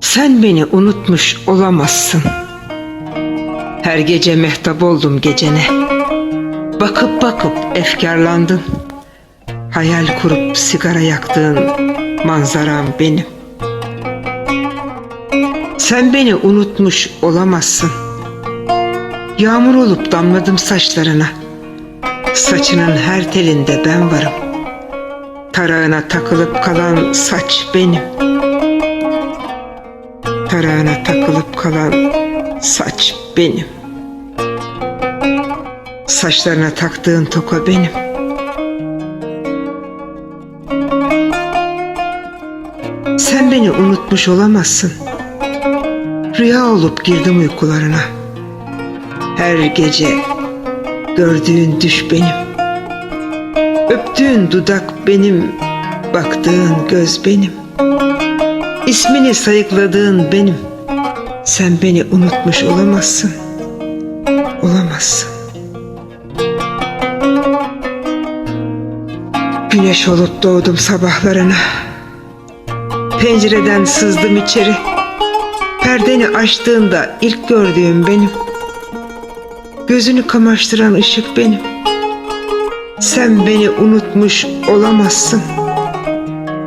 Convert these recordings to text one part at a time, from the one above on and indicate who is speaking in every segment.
Speaker 1: Sen beni unutmuş olamazsın. Her gece mehtap oldum gecene. Bakıp bakıp efkarlandın. Hayal kurup sigara yaktığın manzaram benim. Sen beni unutmuş olamazsın. Yağmur olup damladım saçlarına. Saçının her telinde ben varım. Tarağına takılıp kalan saç benim. Tarağına takılıp kalan saç benim. Saçlarına taktığın toka benim. Sen beni unutmuş olamazsın. Rüya olup girdim uykularına. Her gece gördüğün düş benim. Öptüğün dudak benim, baktığın göz benim. İsmini sayıkladığın benim. Sen beni unutmuş olamazsın. Olamazsın. Güneş olup doğdum sabahlarına. Pencereden sızdım içeri. Perdeni açtığında ilk gördüğüm benim. Gözünü kamaştıran ışık benim. Sen beni unutmuş olamazsın.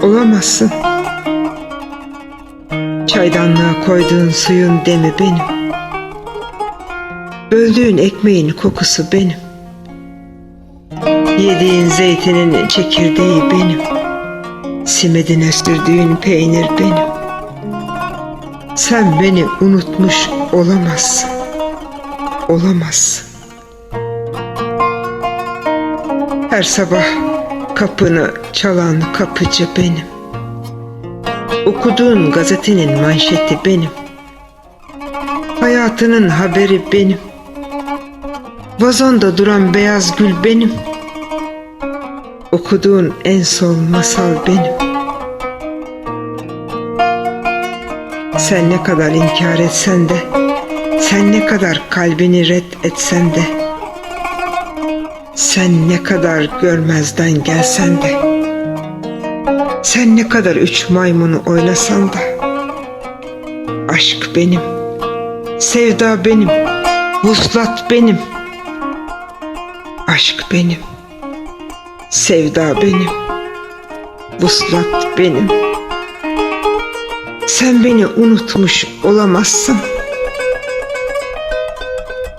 Speaker 1: Olamazsın. Çaydanlığa koyduğun suyun demi benim. Böldüğün ekmeğin kokusu benim. Yediğin zeytinin çekirdeği benim. Simidine sürdüğün peynir benim. Sen beni unutmuş olamazsın. Olamazsın. Her sabah kapını çalan kapıcı benim. Okuduğun gazetenin manşeti benim. Hayatının haberi benim. Vazonda duran beyaz gül benim. Okuduğun en son masal benim. Sen ne kadar inkar etsen de, sen ne kadar kalbini red etsen de, sen ne kadar görmezden gelsen de, sen ne kadar üç maymunu oynasan da, aşk benim, sevda benim, vuslat benim, aşk benim, sevda benim, vuslat benim. Sen beni unutmuş olamazsın.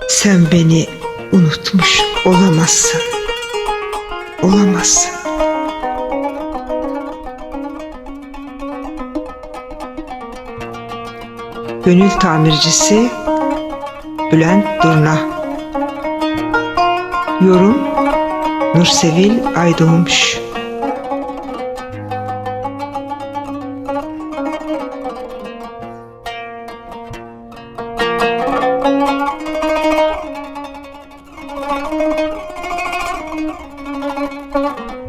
Speaker 1: Sen beni unutmuş olamazsın. Olamazsın. Gönül tamircisi Bülent Durna Yorum Nursevil Aydoğmuş Thank you.